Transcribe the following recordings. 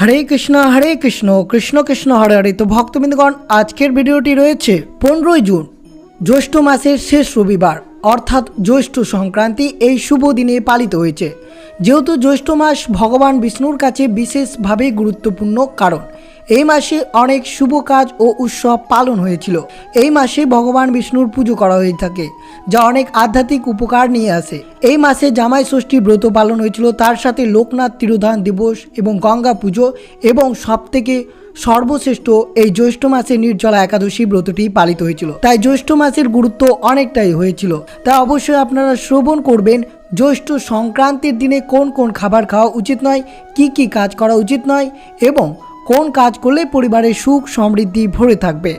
হরে কৃষ্ণ হরে কৃষ্ণ কৃষ্ণ কৃষ্ণ, হরে হরে। তো ভক্তবৃন্দগণ, আজকের ভিডিওটি রয়েছে পনেরোই জুন, জ্যৈষ্ঠ মাসের শেষ রবিবার, অর্থাৎ জ্যৈষ্ঠ সংক্রান্তি এই শুভ দিনে পালিত হয়েছে। যেহেতু জ্যৈষ্ঠ মাস ভগবান বিষ্ণুর কাছে বিশেষভাবে গুরুত্বপূর্ণ কারণ এই মাসে অনেক শুভ কাজ ও উৎসব পালন হয়েছিল। এই মাসে ভগবান বিষ্ণুর পুজো করা হয়ে থাকে, যা অনেক আধ্যাত্মিক উপকার নিয়ে আসে। এই মাসে জামাই ষষ্ঠী ব্রত পালন হয়েছিল, তার সাথে লোকনাথ তিরোধান দিবস এবং গঙ্গা পুজো এবং সবথেকে সর্বশ্রেষ্ঠ এই জ্যৈষ্ঠ মাসে নির্জলা একাদশী ব্রতটি পালিত হয়েছিল। তাই জ্যৈষ্ঠ মাসের গুরুত্ব অনেকটাই হয়েছিল। তাই অবশ্যই আপনারা শ্রবণ করবেন, জ্যৈষ্ঠ সংক্রান্তির দিনে কোন কোন খাবার খাওয়া উচিত নয়, কি কি কাজ করা উচিত নয় এবং কোন কাজ করলে পরিবারের সুখ সমৃদ্ধি ভরে থাকবে?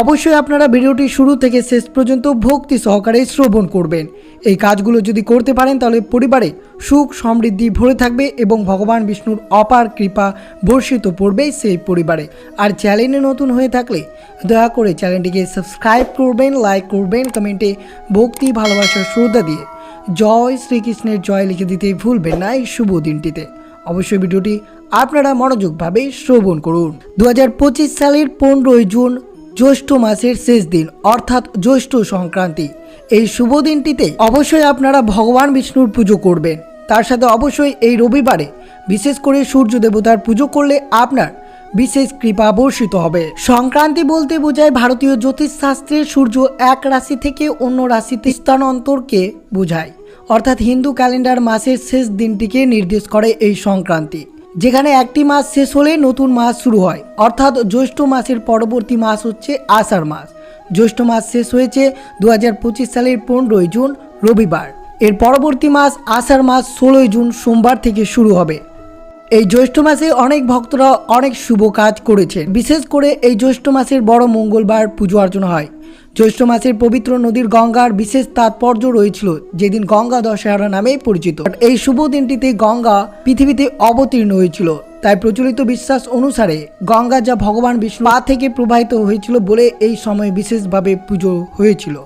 অবশ্যই আপনারা ভিডিওটি শুরু থেকে শেষ পর্যন্ত ভক্তি সহকারে শ্রবণ করবেন। এই কাজগুলো যদি করতে পারেন, তাহলে পরিবারে সুখ সমৃদ্ধি ভরে থাকবে এবং ভগবান বিষ্ণুর অপার কৃপা বর্ষিত পড়বে সেই পরিবারে। আর চ্যানেলে নতুন হয়ে থাকলে দয়া করে চ্যানেলটিকে সাবস্ক্রাইব করবেন, লাইক করবেন, কমেন্টে ভক্তি ভালোবাসার শ্রদ্ধা দিয়ে জয় শ্রীকৃষ্ণের জয় লিখে দিতে ভুলবেন না এই শুভ দিনটিতে। অবশ্যই ভিডিওটি আপনারা মনোযোগভাবে শ্রবণ করুন। দু হাজার পঁচিশ সালের পনেরোই জুন, জ্যৈষ্ঠ মাসের শেষ দিন, অর্থাৎ জ্যৈষ্ঠ সংক্রান্তি। এই শুভ দিনটিতে অবশ্যই আপনারা ভগবান বিষ্ণুর পুজো করবেন। তার সাথে অবশ্যই এই রবিবারে বিশেষ করে সূর্য দেবতার পুজো করলে আপনার বিশেষ কৃপা বর্ষিত হবে। সংক্রান্তি বলতে বোঝায় ভারতীয় জ্যোতিষশাস্ত্রে সূর্য এক রাশি থেকে অন্য রাশিতে স্থানান্তরকে বোঝায়। অর্থাৎ হিন্দু ক্যালেন্ডার মাসের শেষ দিনটিকে নির্দেশ করে এই সংক্রান্তি। যেখানে একটি মাস শেষ হলে নতুন মাস শুরু হয়। অর্থাৎ জ্যৈষ্ঠ মাসের পরবর্তী মাস হচ্ছে আষাঢ় মাস। জ্যৈষ্ঠ মাস শেষ হয়েছে দু হাজার পঁচিশ সালের পনেরোই জুন, রবিবার। এর পরবর্তী মাস আষাঢ় মাস ষোলোই জুন সোমবার থেকে শুরু হবে। এই জ্যৈষ্ঠ মাসে অনেক ভক্তরা অনেক শুভ কাজ করেছেন বিশেষ করে এই জ্যৈষ্ঠ মাসের বড় মঙ্গলবার পুজো অর্চনা হয়। জ্যৈষ্ঠ মাসের পবিত্র নদীর গঙ্গার বিশেষ তাৎপর্য রয়েছিল, যেদিন গঙ্গা দশহরা নামেই পরিচিত। এই শুভ দিনটিতে গঙ্গা পৃথিবীতে অবতীর্ণ হয়েছিল, তাই প্রচলিত বিশ্বাস অনুসারে গঙ্গা যা ভগবান বিষ্ণু পা থেকে প্রবাহিত হয়েছিল বলে এই সময় বিশেষভাবে পুজো হয়েছিল।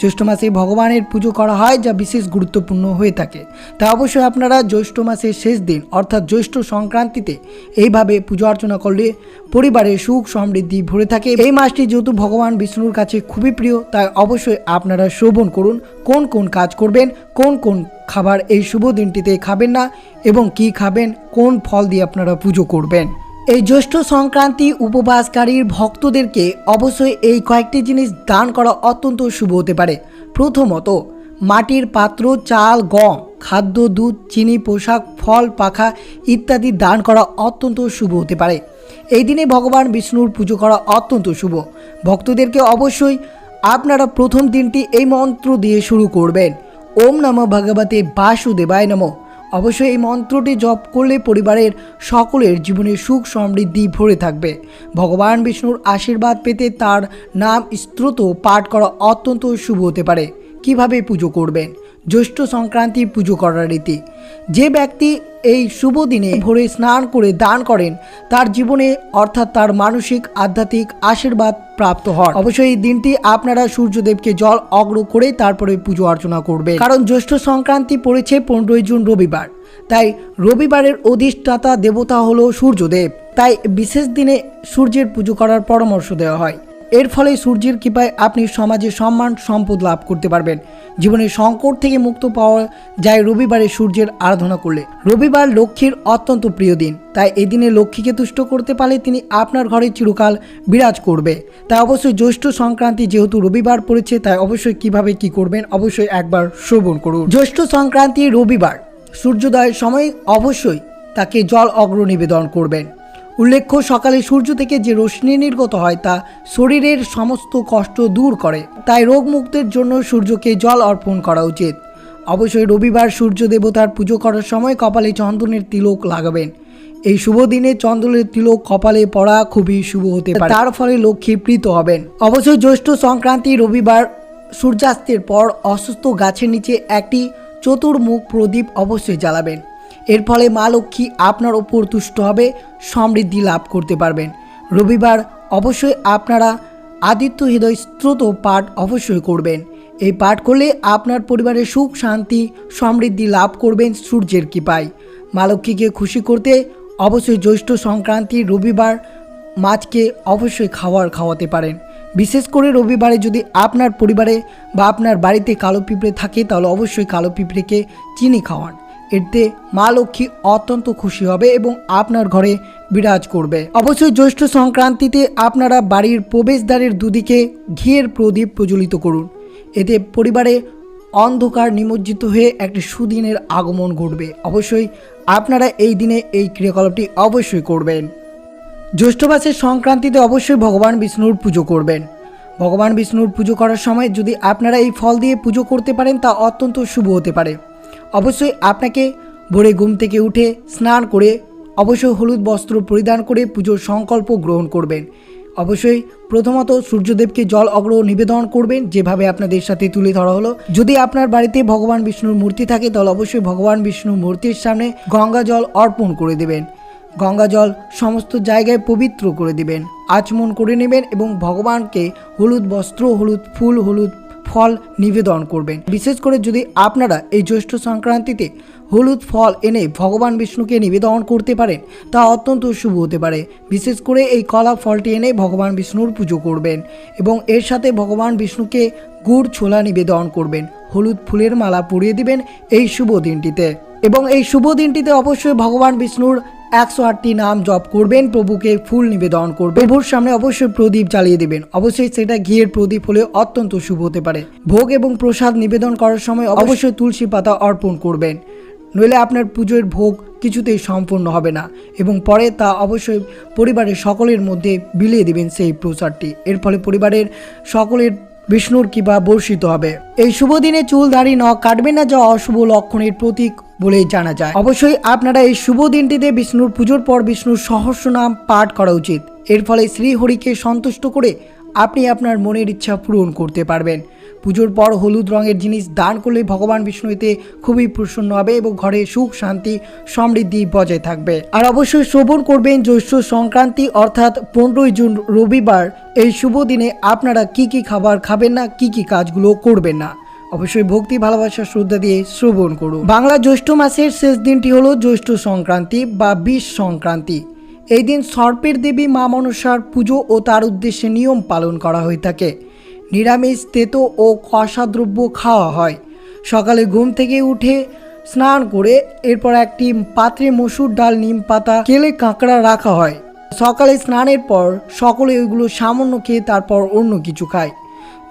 জ্যৈষ্ঠ মাসে ভগবানের পুজো করা হয়, যা বিশেষ গুরুত্বপূর্ণ হয়ে থাকে। তা অবশ্যই আপনারা জ্যৈষ্ঠ মাসের শেষ দিন, অর্থাৎ জ্যৈষ্ঠ সংক্রান্তিতে এইভাবে পুজো অর্চনা করলে পরিবারে সুখ সমৃদ্ধি ভরে থাকে। এই মাসটি যেহেতু ভগবান বিষ্ণুর কাছে খুবই প্রিয়, তাই অবশ্যই আপনারা শ্রবণ করুন, কোন কোন কাজ করবেন, কোন কোন খাবার এই শুভ দিনটিতে খাবেন না, এবং কি খাবেন, কোন ফল দিয়ে আপনারা পুজো করবেন। এই জ্যৈষ্ঠ সংক্রান্তি উপবাসকারীর ভক্তদেরকে অবশ্যই এই কয়েকটি জিনিস দান করা অত্যন্ত শুভ হতে পারে। প্রথমত, মাটির পাত্র, চাল, গম, খাদ্য, দুধ, চিনি, পোশাক, ফল, পাখা ইত্যাদি দান করা অত্যন্ত শুভ হতে পারে। এই দিনে ভগবান বিষ্ণুর পুজো করা অত্যন্ত শুভ। ভক্তদেরকে অবশ্যই আপনারা প্রথম দিনটি এই মন্ত্র দিয়ে শুরু করবেন। ওম নম ভগবতে বাসুদেবায় নমঃ। অবশ্যই এই মন্ত্রটি জপ করলে পরিবারের সকলের জীবনে সুখ সমৃদ্ধি ভরে থাকবে। ভগবান বিষ্ণুর আশীর্বাদ পেতে তার নাম স্ত্রোত পাঠ করা অত্যন্ত শুভ হতে পারে। কীভাবে পুজো করবেন? জ্যৈষ্ঠ সংক্রান্তি পুজো করার রীতি। যে ব্যক্তি এই শুভ দিনে ভোরে স্নান করে দান করেন, তার জীবনে অর্থাৎ তার মানসিক, আধ্যাত্মিক আশীর্বাদ প্রাপ্ত হয় অবশ্যই এই দিনটি আপনারা সূর্যদেবকে জল অগ্র করে তারপরে পুজো অর্চনা করবে কারণ জ্যৈষ্ঠ সংক্রান্তি পড়েছে পনেরোই জুন রবিবার। তাই রবিবারের অধিষ্ঠাতা দেবতা হলো সূর্যদেব। তাই বিশেষ দিনে সূর্যের পুজো করার পরামর্শ দেওয়া হয়। এর ফলে সূর্যের কৃপায় আপনি সমাজে সম্মান, সম্পদ লাভ করতে পারবেন। জীবনের সংকট থেকে মুক্ত পাওয়া যায় রবিবারে সূর্যের আরাধনা করলে। রবিবার লক্ষ্মীর অত্যন্ত প্রিয় দিন। তাই এদিনে লক্ষ্মীকে তুষ্ট করতে পারলে তিনি আপনার ঘরে চিরকাল বিরাজ করবে। তাই অবশ্যই জ্যৈষ্ঠ সংক্রান্তি যেহেতু রবিবার পড়েছে, তাই অবশ্যই কীভাবে কি করবেন অবশ্যই একবার শ্রবণ করুন। জ্যৈষ্ঠ সংক্রান্তি রবিবার। সূর্যোদয়ের সময় অবশ্যই তাকে জল অগ্র নিবেদন করবেন। উল্লেখ্য, সকালে সূর্য থেকে যে রশ্মি নির্গত হয় তা শরীরের সমস্ত কষ্ট দূর করে। তাই রোগ মুক্তের জন্য সূর্যকে জল অর্পণ করা উচিত। অবশ্যই রবিবার সূর্য দেবতার পুজো করার সময় কপালে চন্দনের তিলক লাগাবেন। এই শুভ দিনে চন্দনের তিলক কপালে পড়া খুবই শুভ হতে পারে। তার ফলে লক্ষ্মী প্রীত হবেন। অবশ্যই জ্যৈষ্ঠ সংক্রান্তি রবিবার সূর্যাস্তের পর অসুস্থ গাছের নিচে একটি চতুর্মুখ প্রদীপ অবশ্যই জ্বালাবেন। এর ফলে মা লক্ষ্মী আপনার ওপর তুষ্ট হবে, সমৃদ্ধি লাভ করতে পারবেন। রবিবার অবশ্যই আপনারা আদিত্য হৃদয় স্ত্রোত পাঠ অবশ্যই করবেন। এই পাঠ করলে আপনার পরিবারের সুখ, শান্তি, সমৃদ্ধি লাভ করবেন সূর্যের কৃপায়। মা লক্ষ্মীকে খুশি করতে অবশ্যই জ্যৈষ্ঠ সংক্রান্তি রবিবার মাছকে অবশ্যই খাওয়ার খাওয়াতে পারেন। বিশেষ করে রবিবারে যদি আপনার পরিবারে বা আপনার বাড়িতে কালো পিঁপড়ে থাকে, তাহলে অবশ্যই কালো পিঁপড়েকে চিনি খাওয়ান। এতে মা লক্ষ্মী অত্যন্ত খুশি হবে এবং আপনার ঘরে বিরাজ করবে। অবশ্যই জ্যৈষ্ঠ সংক্রান্তিতে আপনারা বাড়ির প্রবেশদ্বারের দুদিকে ঘিয়ের প্রদীপ প্রজ্বলিত করুন। এতে পরিবারে অন্ধকার নিমজ্জিত হয়ে একটি সুদিনের আগমন ঘটবে। অবশ্যই আপনারা এই দিনে এই ক্রিয়াকলাপটি অবশ্যই করবেন। জ্যৈষ্ঠ মাসের সংক্রান্তিতে অবশ্যই ভগবান বিষ্ণুর পুজো করবেন। ভগবান বিষ্ণুর পুজো করার সময় যদি আপনারা এই ফল দিয়ে পুজো করতে পারেন তা অত্যন্ত শুভ হতে পারে। অবশ্যই আপনাকে ভোরে ঘুম থেকে উঠে স্নান করে অবশ্যই হলুদ বস্ত্র পরিধান করে পুজোর সংকল্প গ্রহণ করবেন। অবশ্যই প্রথমত সূর্যদেবকে জল অগ্র নিবেদন করবেন, যেভাবে আপনাদের সাথে তুলে ধরা হলো। যদি আপনার বাড়িতে ভগবান বিষ্ণুর মূর্তি থাকে, তাহলে অবশ্যই ভগবান বিষ্ণুর মূর্তির সামনে গঙ্গা জল অর্পণ করে দেবেন। গঙ্গা জল সমস্ত জায়গায় পবিত্র করে দিবেন। আচমন করে নেবেন এবং ভগবানকে হলুদ বস্ত্র, হলুদ ফুল, হলুদ ফল নিবেদন করবেন। বিশেষ করে যদি আপনারা এই জ্যৈষ্ঠ সংক্রান্তিতে হলুদ ফল এনে ভগবান বিষ্ণুকে নিবেদন করতে পারেন, তা অত্যন্ত শুভ হতে পারে। বিশেষ করে এই কলা ফলটি এনে ভগবান বিষ্ণুর পুজো করবেন এবং এর সাথে ভগবান বিষ্ণুকে গুড় ছোলা নিবেদন করবেন। হলুদ ফুলের মালা পরিয়ে দিবেন এই শুভ দিনটিতে। এবং এই শুভ দিনটিতে অবশ্যই ভগবান বিষ্ণুর একশো আটটি নাম জপ করবেন, প্রভুকে ফুল নিবেদন করবেন। প্রভুর সামনে অবশ্যই প্রদীপ জ্বালিয়ে দেবেন। অবশ্যই সেটা ঘিয়ের প্রদীপ হলে অত্যন্ত শুভ হতে পারে। ভোগ এবং প্রসাদ নিবেদন করার সময় অবশ্যই তুলসী পাতা অর্পণ করবেন। নইলে আপনার পুজোর ভোগ কিছুতেই সম্পূর্ণ হবে না এবং পরে তা অবশ্যই পরিবারের সকলের মধ্যে বিলিয়ে দিবেন সেই প্রসাদটি এর ফলে পরিবারের সকলের বিষ্ণুর কিবা বর্ষিত হবে। এই শুভ দিনে চুল দাড়ি নখ কাটবেন না যা অশুভ লক্ষণের প্রতীক বলে জানা যায়। অবশ্যই আপনারা এই শুভ দিনটিতে বিষ্ণুর পুজোর পর বিষ্ণুর সহস্র নাম পাঠ করা উচিত। এর ফলে শ্রীহরিকে সন্তুষ্ট করে আপনি আপনার মনের ইচ্ছা পূরণ করতে পারবেন। পুজোর পর হলুদ রঙের জিনিস দান করলে ভগবান বিষ্ণু এতে খুবই প্রসন্ন হবে এবং ঘরে সুখ, শান্তি, সমৃদ্ধি বজায় থাকবে। আর অবশ্যই শ্রবণ করবেন জ্যৈষ্ঠ সংক্রান্তি, অর্থাৎ পনেরোই জুন রবিবার। এই শুভ দিনে আপনারা কি কি খাবার খাবেন না, কি কি কাজগুলো করবেন না? অবশ্যই ভক্তি, ভালোবাসা, শ্রদ্ধা দিয়ে শ্রবণ করুন। বাংলা জ্যৈষ্ঠ মাসের শেষ দিনটি হলো জ্যৈষ্ঠ সংক্রান্তি বা বিষ সংক্রান্তি। এই দিন সর্পের দেবী মা মনসার পুজো ও তার উদ্দেশ্যে নিয়ম পালন করা হয়ে থাকে। নিরামিষ তেতো ও কষাদ্রব্য খাওয়া হয়। সকালে ঘুম থেকে উঠে স্নান করে এরপর একটি পাত্রে মসুর ডাল, নিম পাতা কেলে কাঁকড়া রাখা হয়। সকালে স্নানের পর সকলে ওইগুলো সামান্য খেয়ে তারপর অন্য কিছু খায়।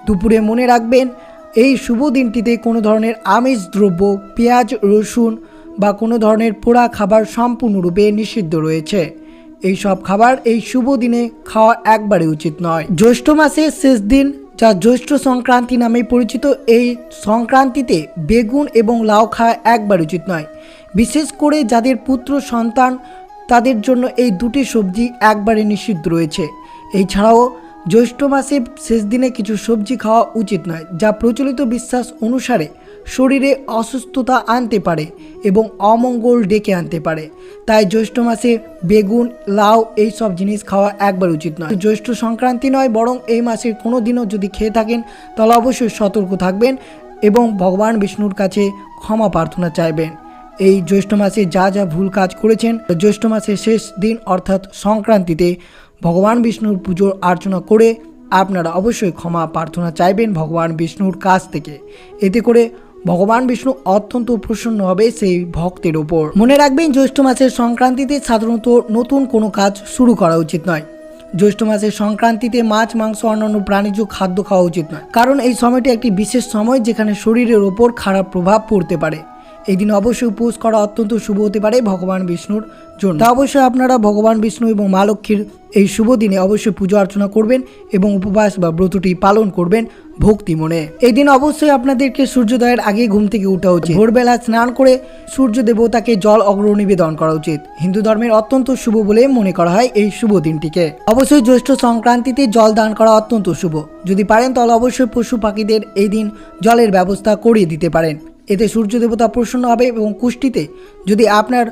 দুপুরে মনে রাখবেন এই শুভ দিনটিতে কোনো ধরনের আমিষ দ্রব্য, পেঁয়াজ, রসুন বা কোনো ধরনের পোড়া খাবার সম্পূর্ণরূপে নিষিদ্ধ রয়েছে। এই সব খাবার এই শুভ দিনে খাওয়া একবারে উচিত নয়। জ্যৈষ্ঠ মাসের শেষ দিন, যা জ্যৈষ্ঠ সংক্রান্তি নামে পরিচিত, এই সংক্রান্তিতে বেগুন এবং লাউ খাওয়া একবার উচিত নয়। বিশেষ করে যাদের পুত্র, সন্তান, তাদের জন্য এই দুটি সবজি একবারে নিষিদ্ধ রয়েছে। এছাড়াও জ্যৈষ্ঠ মাসে শেষ দিনে কিছু সবজি খাওয়া উচিত নয়, যা প্রচলিত বিশ্বাস অনুসারে শরীরে অসুস্থতা আনতে পারে এবং অমঙ্গল ডেকে আনতে পারে। তাই জ্যৈষ্ঠ মাসে বেগুন, লাউ এই সব জিনিস খাওয়া একবার উচিত নয়। জ্যৈষ্ঠ সংক্রান্তি নয়, বরং এই মাসের কোনো দিনও যদি খেয়ে থাকেন, তাহলে অবশ্যই সতর্ক থাকবেন এবং ভগবান বিষ্ণুর কাছে ক্ষমা প্রার্থনা চাইবেন। এই জ্যৈষ্ঠ মাসে যা যা ভুল কাজ করেছেন, জ্যৈষ্ঠ মাসের শেষ দিন অর্থাৎ সংক্রান্তিতে ভগবান বিষ্ণুর পুজো অর্চনা করে আপনারা অবশ্যই ক্ষমা প্রার্থনা চাইবেন ভগবান বিষ্ণুর কাছ থেকে। এতে করে ভগবান বিষ্ণু অত্যন্ত প্রসন্ন হবে সেই ভক্তের ওপর। মনে রাখবেন, জ্যৈষ্ঠ মাসের সংক্রান্তিতে সাধারণত নতুন কোনো কাজ শুরু করা উচিত নয়। জ্যৈষ্ঠ মাসের সংক্রান্তিতে মাছ, মাংস, অন্যান্য প্রাণীজ খাদ্য খাওয়া উচিত নয়। কারণ এই সময়টি একটি বিশেষ সময় যেখানে শরীরের ওপর খারাপ প্রভাব পড়তে পারে। এই দিন অবশ্যই উপোস করা অত্যন্ত শুভ হতে পারে ভগবান বিষ্ণুর জন্য। তা অবশ্যই আপনারা ভগবান বিষ্ণু এবং মা লক্ষ্মীর এই শুভ দিনে অবশ্যই পুজো অর্চনা করবেন এবং উপবাস বা ব্রতটি পালন করবেন ভক্তি মনে এই দিন অবশ্যই আপনাদেরকে সূর্যোদয়ের আগে ঘুম থেকে উঠা উচিত। ভোরবেলা স্নান করে সূর্য দেবতাকে জল অগ্র নিবেদন করা উচিত। হিন্দু ধর্মের অত্যন্ত শুভ বলে মনে করা হয় এই শুভ দিনটিকে। অবশ্যই জ্যৈষ্ঠ সংক্রান্তিতে জল দান করা অত্যন্ত শুভ। যদি পারেন তাহলে অবশ্যই পশু পাখিদের এই দিন জলের ব্যবস্থা করিয়ে দিতে পারেন। এতে সূর্য দেবতা প্রসন্ন হবে এবং কুষ্টিতে যদি আপনার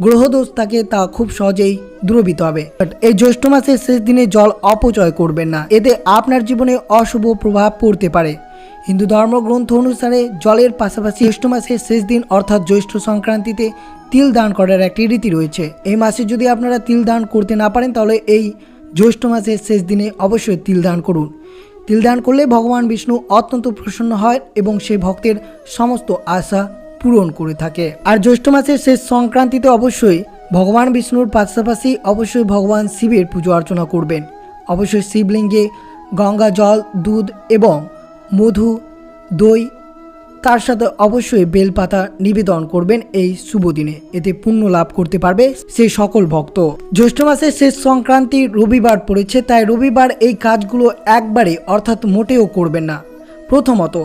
গ্রহদোষ থাকে, তা খুব সহজেই দূরবিত হবে। বাট এই জ্যৈষ্ঠ মাসের শেষ দিনে জল অপচয় করবেন না। এতে আপনার জীবনে অশুভ প্রভাব পড়তে পারে। হিন্দু ধর্মগ্রন্থ অনুসারে জলের পাশাপাশি জ্যৈষ্ঠ মাসের শেষ দিন, অর্থাৎ জ্যৈষ্ঠ সংক্রান্তিতে তিল দান করার একটি রীতি রয়েছে। এই মাসে যদি আপনারা তিল দান করতে না পারেন, তাহলে এই জ্যৈষ্ঠ মাসের শেষ দিনে অবশ্যই তিল দান করুন। তিল দান করলে ভগবান বিষ্ণু অত্যন্ত প্রসন্ন হয় এবং সেই ভক্তের সমস্ত আশা পূরণ করে থাকে। আর জ্যৈষ্ঠ মাসের শেষ সংক্রান্তিতে অবশ্যই ভগবান বিষ্ণুর পাশাপাশি অবশ্যই ভগবান শিবের পুজো অর্চনা করবেন। অবশ্যই শিবলিঙ্গে গঙ্গা জল, দুধ এবং মধু, দই তার সাথে অবশ্যই বেলপাতা নিবেদন করবেন এই শুভ দিনে। এতে পুণ্য লাভ করতে পারবে সেই সকল ভক্ত। জ্যৈষ্ঠ মাসের শেষ সংক্রান্তি রবিবার পড়েছে, তাই রবিবার এই কাজগুলো একবারে অর্থাৎ মোটেও করবেন না। প্রথমত,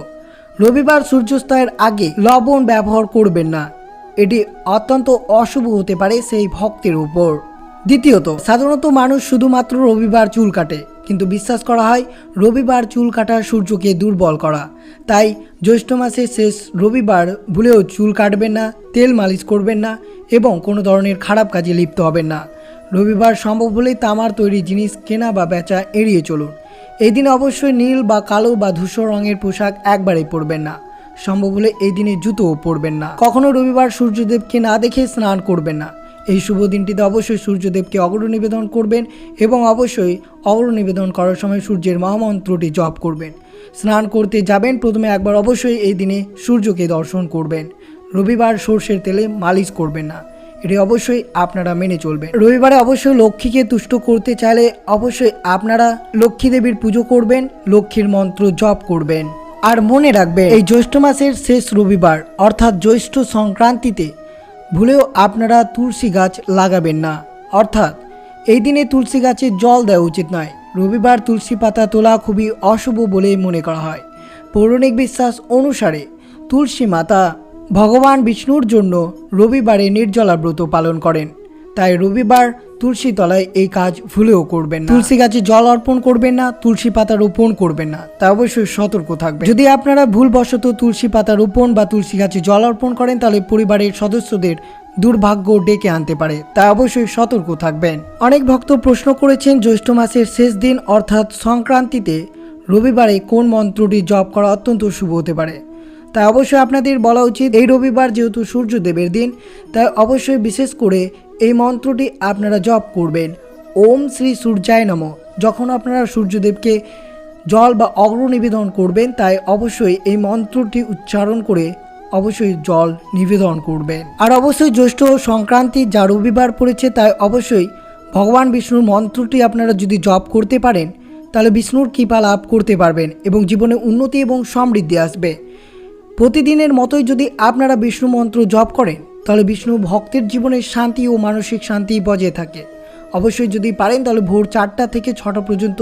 রবিবার সূর্যাস্তয়ের আগে লবণ ব্যবহার করবেন না। এটি অত্যন্ত অশুভ হতে পারে সেই ভক্তের উপর। দ্বিতীয়ত, সাধারণত মানুষ শুধুমাত্র রবিবার চুল কাটে। কিন্তু বিশ্বাস করা হয় রবিবার চুল কাটা সূর্যকে দুর্বল করা। তাই জ্যৈষ্ঠ মাসের শেষ রবিবার ভুলেও চুল কাটবেন না, তেল মালিশ করবেন না এবং কোনো ধরনের খারাপ কাজে লিপ্ত হবেন না। রবিবার সম্ভব হলে তামার তৈরি জিনিস কেনা বা বেচা এড়িয়ে চলুন। এই দিন অবশ্যই নীল বা কালো বা ধূসর রঙের পোশাক একবারেই পরবেন না। সম্ভব হলে এই দিনে জুতোও পরবেন না। কখনো রবিবার সূর্যদেবকে না দেখে স্নান করবেন না। এই শুভ দিনটিতে অবশ্যই সূর্যদেবকে অগ্র নিবেদন করবেন এবং অবশ্যই অগ্র নিবেদন করার সময় সূর্যের মহামন্ত্রটি জপ করবেন। স্নান করতে যাবেন, প্রথমে একবার অবশ্যই এই দিনে সূর্যকে দর্শন করবেন। রবিবার সর্ষের তেলে মালিশ করবেন না। এটি অবশ্যই আপনারা মেনে চলবেন। রবিবারে অবশ্যই লক্ষ্মীকে তুষ্ট করতে চাইলে অবশ্যই আপনারা লক্ষ্মী দেবীর পুজো করবেন, লক্ষ্মীর মন্ত্র জপ করবেন। আর মনে রাখবেন, এই জ্যৈষ্ঠ মাসের শেষ রবিবার, অর্থাৎ জ্যৈষ্ঠ সংক্রান্তিতে ভুলেও আপনারা তুলসী গাছ লাগাবেন না। অর্থাৎ, এই দিনে তুলসী গাছে জল দেওয়া উচিত নয়। রবিবার তুলসী পাতা তোলা খুবই অশুভ বলে মনে করা হয়। পৌরাণিক বিশ্বাস অনুসারে, তুলসী মাতা ভগবান বিষ্ণুর জন্য রবিবারে নির্জলা ব্রত পালন করেন। তাই রবিবার তুলসী তলায় এই কাজ ভুলেও করবেন না। তুলসী গাছে জল অর্পণ করবেন না, তুলসী পাতা রোপণ করবেন না। তা অবশ্যই সতর্ক থাকবেন। যদি আপনারা ভুলবশত তুলসী পাতা রোপণ বা তুলসী গাছে জল অর্পণ করেন, তাহলে পরিবারের সদস্যদের দুর্ভাগ্য ডেকে আনতে পারে। তা অবশ্যই সতর্ক থাকবেন। অনেক ভক্ত প্রশ্ন করেছেন, জ্যৈষ্ঠ মাসের শেষ দিন অর্থাৎ সংক্রান্তিতে রবিবারে কোন মন্ত্রটি জপ করা অত্যন্ত শুভ হতে পারে? তাই অবশ্যই আপনাদের বলা উচিত, এই রবিবার যেহেতু সূর্যদেবের দিন, তাই অবশ্যই বিশেষ করে এই মন্ত্রটি আপনারা জপ করবেন। ওম শ্রী সূর্যায় নম। যখন আপনারা সূর্যদেবকে জল বা অগ্র নিবেদন করবেন, তাই অবশ্যই এই মন্ত্রটি উচ্চারণ করে অবশ্যই জল নিবেদন করবেন। আর অবশ্যই জ্যৈষ্ঠ সংক্রান্তি যা রবিবার পড়েছে, তাই অবশ্যই ভগবান বিষ্ণুর মন্ত্রটি আপনারা যদি জপ করতে পারেন, তাহলে বিষ্ণুর কৃপা লাভ করতে পারবেন এবং জীবনে উন্নতি এবং সমৃদ্ধি আসবে। প্রতিদিনের মতোই যদি আপনারা বিষ্ণু মন্ত্র জপ করেন তাহলে বিষ্ণু ভক্তের জীবনে শান্তি ও মানসিক শান্তি বজায় থাকে। অবশ্যই যদি পারেন, তাহলে ভোর চারটা থেকে ছটা পর্যন্ত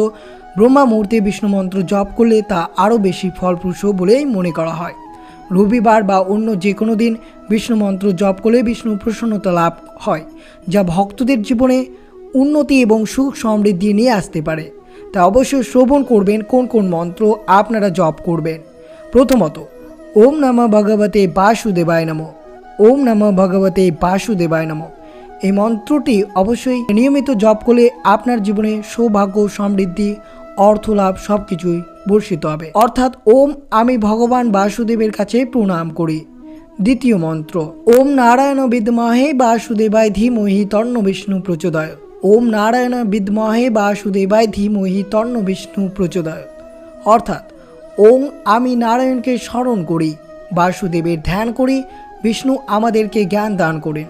ব্রহ্মা মুহূর্তে বিষ্ণু মন্ত্র জপ করলে তা আরও বেশি ফলপ্রসূ বলেই মনে করা হয়। রবিবার বা অন্য যে কোনো দিন বিষ্ণু মন্ত্র জপ করলে বিষ্ণু প্রসন্নতা লাভ হয়, যা ভক্তদের জীবনে উন্নতি এবং সুখ সমৃদ্ধি নিয়ে আসতে পারে। তা অবশ্যই শ্রবণ করবেন কোন কোন মন্ত্র আপনারা জপ করবেন। প্রথমত, ওম নমঃ ভগবতে বাসুদেবায় নম। ওম নমঃ ভগবতে বাসুদেবায় নম। এই মন্ত্রটি অবশ্যই নিয়মিত জপ করলে আপনার জীবনে সৌভাগ্য, সমৃদ্ধি অর্থ লাভ সব কিছুই বর্ষিত হবে। অর্থাৎ ওম, আমি ভগবান বাসুদেবের কাছে প্রণাম করি। দ্বিতীয় মন্ত্র, ওম নারায়ণ বিদ্মহে বাসুদেবায় ধীমহি তন্ন বিষ্ণু প্রচোদয়। ওম নারায়ণ বিদ্মহে বাসুদেবায় ধীমহি তন্ন বিষ্ণু প্রচোদয়। অর্থাৎ, ওম, আমি নারায়ণকে স্মরণ করি, বাসুদেবের ধ্যান করি বিষ্ণু আমাদেরকে জ্ঞান দান করেন।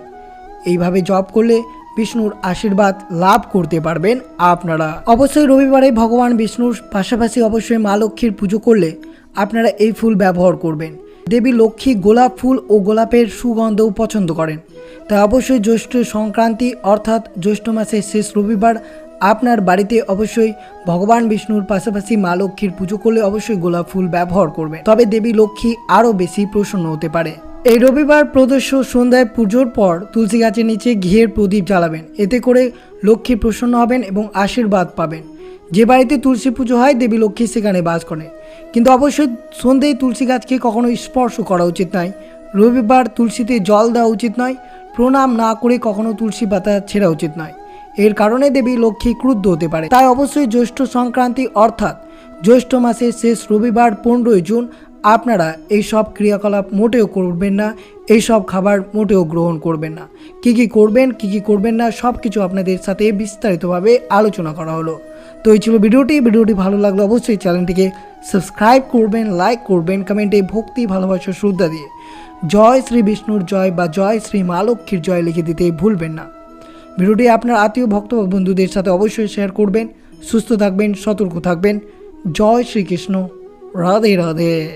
এইভাবে জপ করলে বিষ্ণুর আশীর্বাদ লাভ করতে পারবেন আপনারা। অবশ্যই রবিবারে ভগবান বিষ্ণুর পাশাপাশি অবশ্যই মা লক্ষ্মীর পুজো করলে আপনারা এই ফুল ব্যবহার করবেন। দেবী লক্ষ্মী গোলাপ ফুল ও গোলাপের সুগন্ধও পছন্দ করেন। তাই অবশ্যই জ্যৈষ্ঠ সংক্রান্তি অর্থাৎ জ্যৈষ্ঠ মাসের শেষ রবিবার আপনার বাড়িতে অবশ্যই ভগবান বিষ্ণুর পাশাপাশি মা লক্ষ্মীর পুজো করলে অবশ্যই গোলাপ ফুল ব্যবহার করবেন। তবে দেবী লক্ষ্মী আরও বেশি প্রসন্ন হতে পারে। এই রবিবার প্রদর্শ সন্ধ্যায় পুজোর পর তুলসী গাছের নিচে ঘিয়ের প্রদীপ জ্বালাবেন। এতে করে লক্ষ্মী প্রসন্ন হবেন এবং আশীর্বাদ পাবেন। যে বাড়িতে তুলসী পুজো হয়, দেবী লক্ষ্মী সেখানে বাস করে কিন্তু অবশ্যই সন্ধ্যেয় তুলসী গাছকে কখনো স্পর্শ করা উচিত নয়। রবিবার তুলসীতে জল দেওয়া উচিত নয়। প্রণাম না করে কখনো তুলসী পাতা ছেঁড়া উচিত নয়। এর কারণে দেবী লক্ষ্মী ক্রুদ্ধ হতে পারে। তাই অবশ্যই জ্যৈষ্ঠ সংক্রান্তি অর্থাৎ জ্যৈষ্ঠ মাসের শেষ রবিবার পনেরোই জুন আপনারা এই সব ক্রিয়াকলাপ মোটেও করবেন না, এই সব খাবার মোটেও গ্রহণ করবেন না। কী কী করবেন, কী কী করবেন না, সব কিছু আপনাদের সাথে বিস্তারিতভাবে আলোচনা করা হলো। তো এই ছিল ভিডিওটি ভিডিওটি ভালো লাগলে অবশ্যই চ্যানেলটিকে সাবস্ক্রাইব করবেন, লাইক করবেন, কমেন্টে ভক্তি, ভালোবাসা, শ্রদ্ধা দিয়ে। জয় শ্রী বিষ্ণুর জয় বা জয় শ্রী মা লক্ষ্মীর জয় লিখে দিতে ভুলবেন না। ভিডিওটি আপনার আত্মীয়, ভক্ত বন্ধুদের সাথে অবশ্যই শেয়ার করবেন। সুস্থ থাকবেন, সতর্ক থাকবেন। জয় শ্রীকৃষ্ণ। রাধে রাধে।